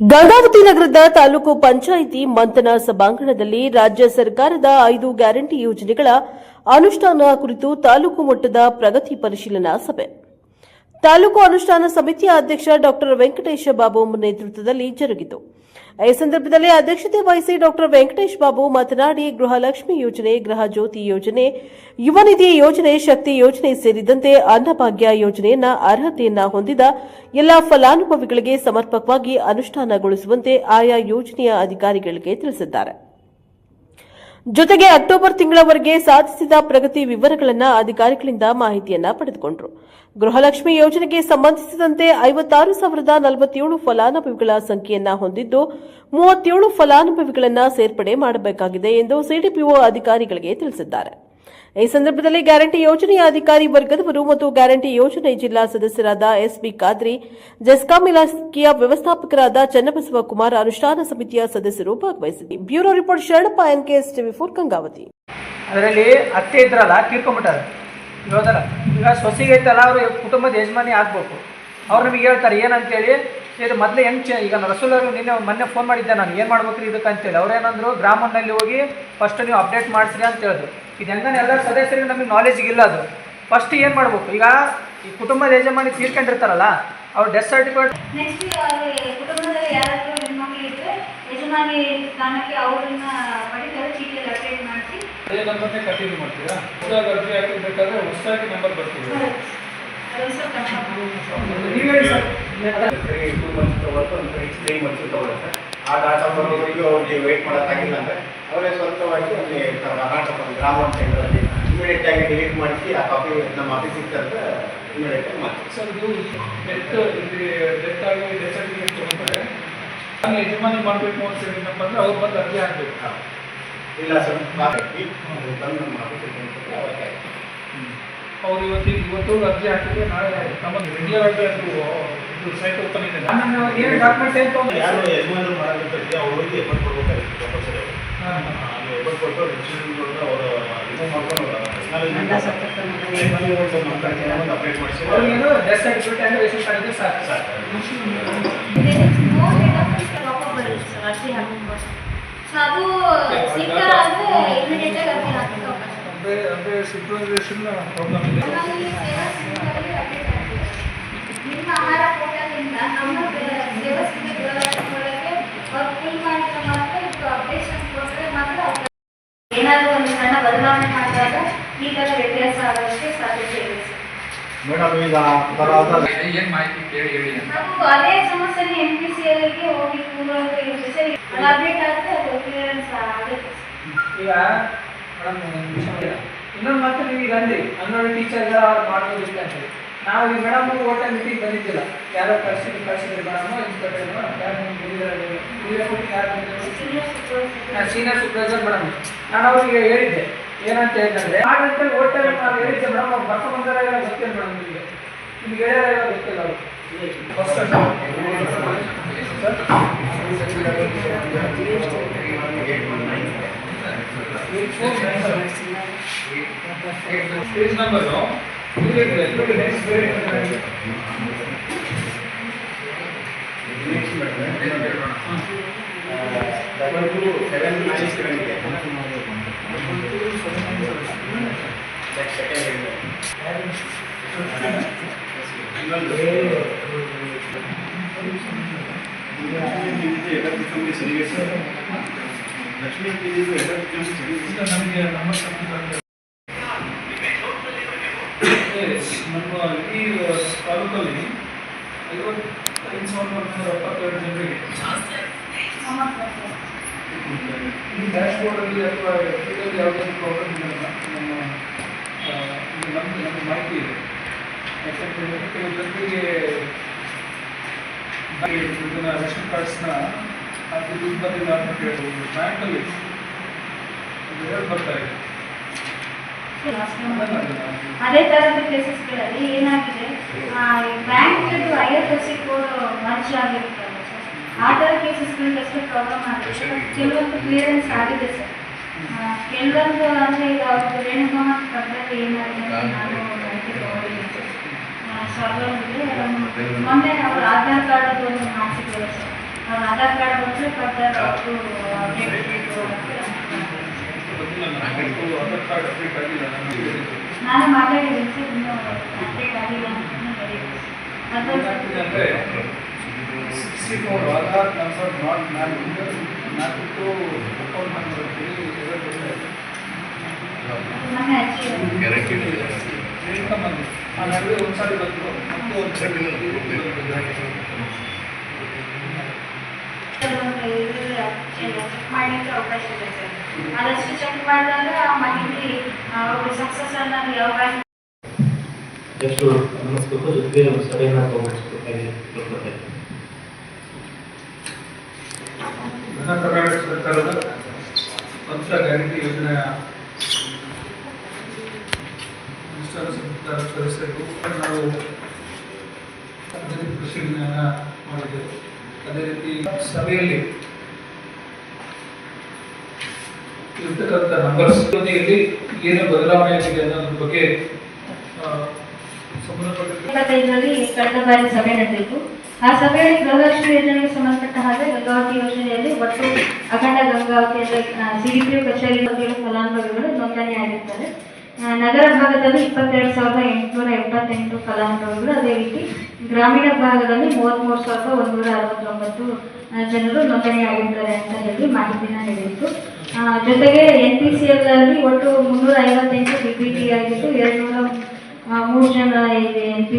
ಗಂಗಾವತಿ ನಗರದ ತಾಲೂಕು ಪಂಚಾಯಿತಿ ಮಂಥನ ಸಭಾಂಗಣದಲ್ಲಿ ರಾಜ್ಯ ಸರ್ಕಾರದ ಐದು ಗ್ಯಾರಂಟಿ ಯೋಜನೆಗಳ ಅನುಷ್ಠಾನ ಕುರಿತು ತಾಲೂಕು ಮಟ್ಟದ ಪ್ರಗತಿ ಪರಿಶೀಲನಾ ಸಭೆ. ತಾಲೂಕು ಅನುಷ್ಠಾನ ಸಮಿತಿಯ ಅಧ್ಯಕ್ಷ ಡಾಕ್ಟರ್ ವೆಂಕಟೇಶ ಬಾಬು ನೇತೃತ್ವದಲ್ಲಿ ಜರುಗಿತು. ಈ ಸಂದರ್ಭದಲ್ಲಿ ಅಧ್ಯಕ್ಷತೆ ವಹಿಸಿ ಡಾಕ್ಟರ್ ವೆಂಕಟೇಶ್ ಬಾಬು ಮಾತನಾಡಿ ಗೃಹಲಕ್ಷ್ಮಿ ಯೋಜನೆ, ಗೃಹ ಜ್ಯೋತಿ ಯೋಜನೆ, ಯುವ ನಿಧಿ ಯೋಜನೆ, ಶಕ್ತಿ ಯೋಜನೆ ಸೇರಿದಂತೆ ಅನ್ನಭಾಗ್ಯ ಯೋಜನೆಯನ್ನ ಅರ್ಹತೆಯನ್ನ ಹೊಂದಿದ ಎಲ್ಲ ಫಲಾನುಭವಿಗಳಿಗೆ ಸಮರ್ಪಕವಾಗಿ ಅನುಷ್ಠಾನಗೊಳಿಸುವಂತೆ ಆಯಾ ಯೋಜನೆಯ ಅಧಿಕಾರಿಗಳಿಗೆ ತಿಳಿಸಿದ್ದಾರೆ. ಜೊತೆಗೆ ಅಕ್ಟೋಬರ್ ತಿಂಗಳವರೆಗೆ ಸಾಧಿಸಿದ ಪ್ರಗತಿ ವಿವರಗಳನ್ನು ಅಧಿಕಾರಿಗಳಿಂದ ಮಾಹಿತಿಯನ್ನ ಪಡೆದುಕೊಂಡರು. ಗೃಹಲಕ್ಷ್ಮಿ ಯೋಜನೆಗೆ ಸಂಬಂಧಿಸಿದಂತೆ ಐವತ್ತಾರು ಸಾವಿರದ ನಲವತ್ತೇಳು ಫಲಾನುಭವಿಗಳ ಸಂಖ್ಯೆಯನ್ನ ಹೊಂದಿದ್ದು, ಮೂವತ್ತೇಳು ಫಲಾನುಭವಿಗಳನ್ನು ಸೇರ್ಪಡೆ ಮಾಡಬೇಕಾಗಿದೆ ಎಂದು ಸಿಡಿಪಿಒ ಅಧಿಕಾರಿಗಳಿಗೆ ತಿಳಿಸಿದ್ದಾರೆ. ಈ ಸಂದರ್ಭದಲ್ಲಿ ಗ್ಯಾರಂಟಿ ಯೋಜನೆಯ ಅಧಿಕಾರಿ ವರ್ಗದವರು ಮತ್ತು ಗ್ಯಾರಂಟಿ ಯೋಜನೆ ಜಿಲ್ಲಾ ಸದಸ್ಯರಾದ ಎಸ್ಬಿ ಖಾದ್ರಿ, ಜೆಸ್ಕಾಂ ಇಲಾಖೆಯ ವ್ಯವಸ್ಥಾಪಕರಾದ ಚನ್ನಬಸವ ಕುಮಾರ್, ಅನುಷ್ಠಾನ ಸಮಿತಿಯ ಸದಸ್ಯರು ಭಾಗವಹಿಸಿದ್ದಾರೆ. Bureau report Sharanappa S TV for Gangavathi. ಅದರಲ್ಲಿ ಅತ್ತೆ ಇದ್ರಲ್ಲ ತೀರ್ಕೊಂಬಿಟ್ಟಾರೆ ಇವಾಗಲ್ಲ ಈಗ ಸೊಸೆಗೆ ಐತಲ್ಲ ಅವರು ಕುಟುಂಬದ ಯಜಮಾನಿ ಆಗ್ಬೇಕು. ಅವ್ರು ನಮಗೆ ಹೇಳ್ತಾರೆ, ಏನಂತೇಳಿ, ಇದು ಮೊದಲು ಹೆಂಗೆ ಚೇ, ಈಗ ರಸೂಲ್ ಅವರು ನಿನ್ನೆ ಮೊನ್ನೆ ಫೋನ್ ಮಾಡಿದ್ದೆ ನಾನು, ಏನು ಮಾಡ್ಬೇಕ್ರಿ ಇದಕ್ಕೆ ಅಂತೇಳಿ ಅವ್ರು ಏನಂದ್ರು ಗ್ರಾಮದಲ್ಲಿ ಹೋಗಿ ಫಸ್ಟ್ ನೀವು ಅಪ್ಡೇಟ್ ಮಾಡಿಸ್ರಿ ಅಂತ ಹೇಳಿದ್ರು. ಇದು ಹೆಂಗನೆ ಎಲ್ಲ ಸದಸ್ಯರಿಗೆ ನಮಗೆ ನಾಲೆಜಿಗಿಲ್ಲ ಇಲ್ಲ ಅದು. ಫಸ್ಟ್ ಏನು ಮಾಡಬೇಕು? ಈಗ ಈ ಕುಟುಂಬದ ಯಜಮಾನಿ ತೀರ್ಕೊಂಡಿರ್ತಾರಲ್ಲ ಅವ್ರ ಡೆತ್ ಸರ್ಟಿಫಿಕೇಟ್ ನೆಕ್ಸ್ಟ್ ಕುಟುಂಬದಲ್ಲಿ ಯಾರಾದರೂ ಹೆಣ್ಮಕ್ಳು ಇದ್ರೆ ಯಜಮಾನಿ ಸ್ಥಾನಕ್ಕೆ ಅವ್ರನ್ನ ಪಡಿತರ ಚೀಟಿಯಲ್ಲಿ ಅಪ್ಡೇಟ್ ಮಾಡಿಸಿ. ಅದೇ ನಂಬರ್ನೇ ಕಂಟಿನ್ಯೂ ಮಾಡ್ತೀರಾ? ಹೊಸದಾಗಿ ಅರ್ಜಿ ಹಾಕಿರ್ಬೇಕಾದ್ರೆ ಹೊಸದಾಗಿ ನಂಬರ್ ಬರ್ತೀವಿ. ಆ ಡಾಟಾ ಬರೋವರೆಗೂ ಅವ್ರಿಗೆ ವೇಟ್ ಮಾಡೋಕ್ಕಾಗಿಲ್ಲ ಅಂದರೆ ಅವರೇ ಸ್ವಂತವಾಗಿ ಅಲ್ಲಿ ಕರ್ನಾಟಕ ಗ್ರಾಮ ಸೆಂಟ್ರಲ್ಲಿ ಇಮಿಡಿಯೇಟ್ ಆಗಿ ಡಿಲೀಟ್ ಮಾಡಿಸಿ ಆ ಕಾಪಿ ನಮ್ಮ ಆಫೀಸಿಗೆ ತಂದ್ರೆ ಇಮಿಡಿಯೇಟ್ ಆಗಿ ಮಾಡಿ ಸರ್ ಇದು ಡೆತ್ ಇಲ್ಲಿ ಡೆತ್ ಆಗಿ ಡೆತ್ ಸರ್ಟಿಫಿಕೇಟ್ ತೊಗೊಂಡ್ರೆ ನಾನು ಯಜಮಾನಿ ಮಾಡಬೇಕು ಅಂತ ಅಂದ್ರೆ ಅವ್ರು ಬಂದು ಅರ್ಜಿ ಹಾಕ್ಬೇಕು. ಇಲ್ಲ ಸರ್ ಬಂದು ನಮ್ಮ ಆಫೀಸಿಗೆ. ಅವ್ರು ಇವತ್ತು ಇವತ್ತು ಅರ್ಜಿ ಹಾಕಿದ್ರೆ ನಾಳೆ ನಮಗೆ ರೆಗ್ಯುಲರ್ ಆಗಿ ಇದು ಸೈಟ್ ಓಪನ್ ಇದೆ. ನಾನು ಏನು ಡಾಕ್ಯುಮೆಂಟ್ಸ್ ಏನು ತೊಗೊಂಡು ಯಾರು ಯಜಮಾನರು ಮಾಡೋದಿರ್ತದೆ ಅವ್ರಿಗೆ ಎಫರ್ಟ್ ಕೊಡ್ಬೇಕಾಗಿತ್ತು ಕಂಪಲ್ಸರಿ ಅಲ್ಲಿ ಎಫರ್ಟ್ ಕೊಟ್ಟು ರಿಜಿಸ್ಟ್ರೇಷನ್ ಅವರು ರಿಮೂವ್ ಮಾಡ್ಕೊಂಡು ಅಪ್ಡೇಟ್ ಮಾಡಿಸಿ ಅವ್ರಿಗೇನು ಡೆತ್ ಸರ್ಟಿಫಿಕೇಟ್ ರೇಷನ್ ಕಾರ್ಡ್ ಸಾಕು. ಸರ್ ಸೊ ಅದು ಸಿಗ್ತಾ ಆದರೆ ಇಮಿಡಿಯೇಟ್ ಆಗಿ ಅವಕಾಶ ಇದೆ. ಅಂದರೆ ಅಂದರೆ ಪ್ರಾಬ್ಲಮ್ ಇದೆ. ನಿಮ್ಮ ಆಹಾರ ಈ ವ್ಯತ್ಯಾಸ ಆಗೋದಕ್ಕೆ ಸಾಧ್ಯತೆ ಇದೆ ಮೇಡಮ್ ಈಗ ಬರೋದ ಏನ್ ಮಾಹಿತಿ ಕೇಳಿ ಹೇಳಿ ನಾವು ಅದೇ ಸಮಸ್ಯೆ ಎಂ ಪಿ ಸಿ ಎಲ್ಗೆ ಹೋಗಿ ಸರ್ ಅದು ಅಪ್ಡೇಟ್ ಆದರೆ ಅದು ಕ್ಲಿಯರೆನ್ಸ್ ಆಗುತ್ತೆ. ಈಗ ಇದೆ. ಇನ್ನೊಂದು ಮಾತು ನೀವು ಈಗ ಅಂದ್ರಿ. ಅಂಗನವಾಡಿ ಟೀಚರ್ ಮಾಡೋದು ಇಲ್ಲ ಅಂತ ಹೇಳಿ. ನಾವು ಈ ಮೇಡಮ್ ಓಟ ಮೀಟಿಂಗ್ ಬಂದಿದ್ದಿಲ್ಲ. ಯಾರೋ ಕಳ್ಸಿದ್ರು ಕಳ್ಸಿದ್ರು madam inspector senior supervisor madam. ನಾನು ಅವ್ರಿಗೆ ಹೇಳಿದ್ದೆ. ಏನಂತ ಹೇಳಿದ್ರೆ ಮಾಡಂತ ಹೋಟೆಲ್ ನಾನು ಹೇಳಿದ್ದೆ ಮೇಡಮ್ ಅವ್ರು. ಬರ್ತಾ ಬಂದಾರೆಲ್ಲ ಗೊತ್ತಿಲ್ಲ ಮೇಡಮ್ ನಿಮಗೆ ನಿಮ್ಗೆ ಹೇಳ್ಯಾರೆಲ್ಲ ಗೊತ್ತಿಲ್ಲ ಅವರು first page number double two seven nine seven ನಮ್ಮ ಸಂಸ್ಥೆ ನಮ್ಮ ಈ ತಾಲೂಕಲ್ಲಿ ಐವತ್ತೈದು ಸಾವಿರದ ಎಪ್ಪತ್ತೆರಡು ಜನರಿಗೆ ಈ ಡ್ಯಾಶ್ ಬೋರ್ಡಲ್ಲಿ ಅಥವಾ ಇದರಲ್ಲಿ ಯಾವುದೇ ಪ್ರಾಬ್ಲಮ್ ಇಲ್ಲ ನಮ್ಮ ನಮ್ಮ ನಮಗೆ ನಮಗೆ ಮಾಹಿತಿ ಇದೆ. ಯಾಕಂತಂದರೆ ಕೆಲವು ಜನರಿಗೆ ಇದನ್ನ ರೇಷನ್ ಕಾರ್ಡ್ಸ್ನ ಅದು ದುಡ್ಡು ಬಂದಿಲ್ಲ ಅಂತ ಹೇಳ್ಬೋದು ಬ್ಯಾಂಕಲ್ಲಿ ಹೇಳಿ ಬರ್ತಾ ಇದೆ. ಅದೇ ತರದ ಕೇಸಸ್ಗಳಲ್ಲಿ ಏನಾಗಿದೆ? Bank I F S C code merge ಆಗಿರ್ತಲ್ಲ sir ಆ ಥರ ಕೇಸಸ್ಗಳಲ್ಲಿ ಅಷ್ಟೇ ಪ್ರಾಬ್ಲಮ್ ಆಗಿದೆ ಬಟ್ ಕೆಲವೊಂದು ಕ್ಲಿಯರೆನ್ಸ್ ಆಗಿದೆ ಸರ್ ಕೆಲವೊಂದು ಅಂದರೆ ಈಗ ಅವ್ರದ್ದು ರೇಣುಕಮ್ಮ ಪ್ರಕರಣ ಏನಾಗಿದೆ ಅಂತ ನಾನು ಮಾಹಿತಿ ತಗೊಂಡಿದ್ದೀನಿ ಸರ್ ಸೊ ಅದೊಂದಿದೆ ಮೊನ್ನೆ ಅವ್ರ ಆಧಾರ್ ಕಾರ್ಡ್ ಒಂದು ಮಾಡಿಸಿದ್ರು ಸರ್ ಅವ್ರ ಆಧಾರ್ ಆಧಾರ್ ಕಾರ್ಡ್ ಬಂದರೆ ಫರ್ದರ್ ಅವತ್ತು ಅಪ್ಡೇಟ್ ಆಧಾರ್ ಕಾರ್ಡ್ ಅಪ್ಡೇಟ್ ಆಗಿಲ್ಲ ನಮಗೆ ನಾನು ಮಾತಾಡಿದ್ದೀನಿ ಸರ್ ಇನ್ನೂ ಅಪ್ಡೇಟ್ ಆಗಿಲ್ಲ ಅಂತ ಹೇಳಿದ್ದೀನಿ ಅದು ಏನಾಗ್ತಿದೆ ಅಂದರೆ sixty four Aadhaar number not man ನಾಲ್ಕು ಅಕೌಂಟ್ ನಂಬರ್ ಅಂತೇಳಿ ಎರರ್ ಬರ್ತಾ ಇದೆ. ಮೊನ್ನೆ ಹಚ್ಚಿ ಇನ್ಕಮ್ ಬಂದಿದೆ ಆ ನಡುವೆ ಒಂದ್ಸಾರಿ ಬಂತು ಮತ್ತು ಒಂದ್ಸರಿ ಕೆಲವೊಂದು ಚೆಕ್ ಮಾಡಲಿಕ್ಕೆ ಅವಕಾಶ ಇದೆ ಸರ್ ಆದಷ್ಟು ಚೆಕ್ ಮಾಡಿದಾಗ ಆ ಮಾಹಿತಿ ಅವರು ಸಕ್ಸಸ್ ಅನ್ನೋದು ಯಾವ ಬ್ಯಾಂಕ್ ಎಷ್ಟು ಗಮನಿಸಬೇಕು ಜೊತೆಗೆ ಒಂದು ಸಭೆಯನ್ನು ಸದಸ್ಯರು ನಾವು ರೀತಿ ಪರಿಶೀಲನೆಯನ್ನ ಮಾಡಿದ್ದೇವೆ. ಅದೇ ರೀತಿ ಸಭೆಯಲ್ಲಿ ಇರ್ತಕ್ಕಂಥ ನಂಬರ್ಸ್ ಜೊತೆಯಲ್ಲಿ ಏನು ಬದಲಾವಣೆ ಆಗಿದೆ ಅನ್ನೋದ್ರ ಬಗ್ಗೆ ಇಪ್ಪತ್ತೈದರಲ್ಲಿ ಕಳೆದ ಬಾರಿ ಸಭೆ ನಡೆದಿತ್ತು. ಆ ಸಭೆಯಲ್ಲಿ ಗೃಹಲಕ್ಷ್ಮಿ ಯೋಜನೆಗೆ ಸಂಬಂಧಪಟ್ಟ ಹಾಗೆ ಗಂಗಾವತಿ ಯೋಜನೆಯಲ್ಲಿ ಒಟ್ಟು ಅಖಂಡ ಗಂಗಾವತಿ ಸಿಡಿಪಿಯು ಕಚೇರಿ ಫಲಾನುಭವಿಗಳು ನೋಂದಣಿ ಆಗಿರ್ತಾರೆ ನಗರ ಭಾಗದಲ್ಲಿ ಇಪ್ಪತ್ತೆರಡು ಸಾವಿರದ ಎಂಟುನೂರ ಎಪ್ಪತ್ತೆಂಟು ಫಲಾನುಭವಿಗಳು. ಅದೇ ರೀತಿ ಗ್ರಾಮೀಣ ಭಾಗದಲ್ಲಿ ಮೂವತ್ತ್ಮೂರು ಸಾವಿರದ ಒಂದೂರ ಅರವತ್ತೊಂಬತ್ತು ಜನರು ನೋಂದಣಿ ಆಗಿರ್ತಾರೆ ಅಂತ ಹೇಳಿ ಮಾಹಿತಿನ ನೀಡಿತ್ತು ಜೊತೆಗೆ ಎನ್ ಪಿ ಸಿ ಎಲ್ ಅಲ್ಲಿ ಒಟ್ಟು ಮುನ್ನೂರ ಐವತ್ತೆಂಟು ಡಿ ಪಿ ಟಿ ಆಗಿದ್ದು ಎರಡು ನೂರ ಮೂರು ಜನ ಇದೆ ಎನ್ ಪಿ